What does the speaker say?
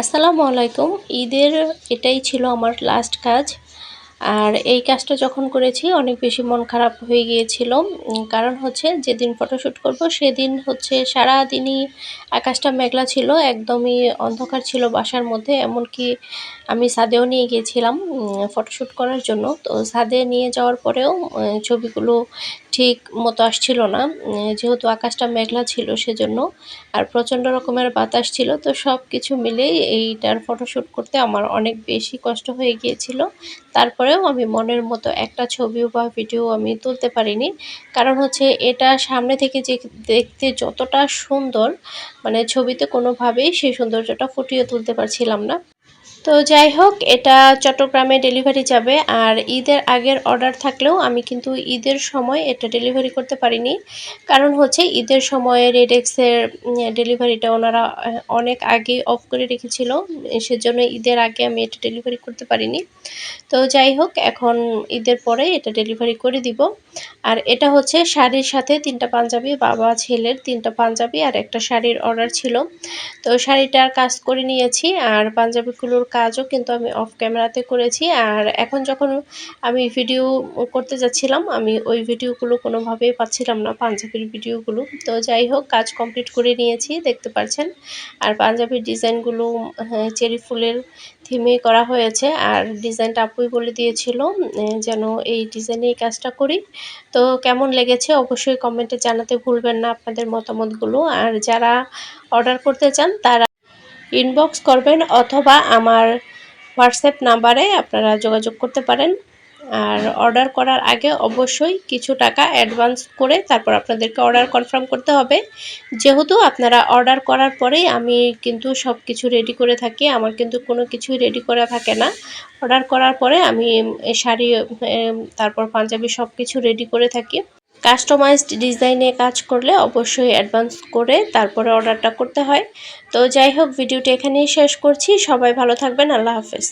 আসসালামু আলাইকুম। ঈদের এটাই ছিল আমার লাস্ট কাজ। আর এই কাজটা যখন করেছি, অনেক বেশি মন খারাপ হয়ে গিয়েছিল। কারণ হচ্ছে যেদিন ফটোশ্যুট করব, সেদিন হচ্ছে সারা দিনই আকাশটা মেঘলা ছিল, একদমই অন্ধকার ছিল বাসার মধ্যে। এমনকি আমি ছাদেও নিয়ে গিয়েছিলাম ফটোশ্যুট করার জন্য। তো ছাদে নিয়ে যাওয়ার পরেও ছবিগুলো ঠিক মতো আসছিল না। যেহেতু আকাশটা মেঘলা ছিল সেজন্য আর প্রচণ্ড রকমের বাতাস ছিল, তো সব কিছু মিলেই এইটার ফটোশ্যুট করতে আমার অনেক বেশি কষ্ট হয়ে গিয়েছিল। তারপরেও আমি মনের মতো একটা ছবিও বা ভিডিও আমি তুলতে পারিনি। কারণ হচ্ছে এটা সামনে থেকে যে দেখতে যতটা সুন্দর মানে ছবিতে কোনোভাবেই সেই সৌন্দর্যটা ফুটিয়ে তুলতে পারছিলাম না। তো যাই হোক, এটা চট্টগ্রামে ডেলিভারি যাবে। আর ঈদের আগের অর্ডার থাকলেও আমি কিন্তু ঈদের সময় এটা ডেলিভারি করতে পারিনি। কারণ হচ্ছে ঈদের সময় রেডেক্সের ডেলিভারিটা ওনারা অনেক আগে অফ করে রেখেছিল। সেজন্য ঈদের আগে আমি এটা ডেলিভারি করতে পারিনি। তো যাই হোক, এখন ঈদের পরে এটা ডেলিভারি করে দিব। আর এটা হচ্ছে শাড়ির সাথে তিনটা পাঞ্জাবি, বাবা ছেলের তিনটা পাঞ্জাবি আর একটা শাড়ির অর্ডার ছিল। তো শাড়িটার কাজ করে নিয়েছি। আর পাঞ্জাবিগুলোর কাজও কিন্তু আমি অফ ক্যামেরাতে করেছি। আর এখন যখন আমি ভিডিও করতে যাচ্ছিলাম আমি ওই ভিডিওগুলো কোনোভাবেই পাচ্ছিলাম না পাঞ্জাবির ভিডিওগুলো তো যাই হোক কাজ কমপ্লিট করে নিয়েছি দেখতে পাচ্ছেন আর পাঞ্জাবির ডিজাইনগুলো হ্যাঁ, চেরি ফুলের থিমে করা হয়েছে। আর ডিজাইনটা আপুই বলে দিয়েছিল যেন এই ডিজাইনে এই কাজটা করি। তো কেমন লেগেছে অবশ্যই কমেন্টে জানাতে ভুলবেন না আপনাদের মতামতগুলো। আর যারা অর্ডার করতে চান তারা ইনবক্স করবেন অথবা আমার হোয়াটসঅ্যাপ নাম্বারে আপনারা যোগাযোগ করতে পারেন। আর অর্ডার করার আগে অবশ্যই কিছু টাকা অ্যাডভান্স করে তারপর আপনাদেরকে অর্ডার কনফার্ম করতে হবে। যেহেতু আপনারা অর্ডার করার পরেই আমি কিন্তু সব কিছু রেডি করে থাকি, আমার কিন্তু কোনো কিছুই রেডি করা থাকে না। অর্ডার করার পরে আমি শাড়ি তারপর পাঞ্জাবি সব কিছু রেডি করে থাকি। কাস্টমাইজড ডিজাইনে কাজ করলে অবশ্যই অ্যাডভান্স করে তারপরে অর্ডারটা করতে হয়। তো যাই হোক ভিডিওটি এখানেই শেষ করছি। সবাই ভালো থাকবেন। আল্লাহ হাফেজ।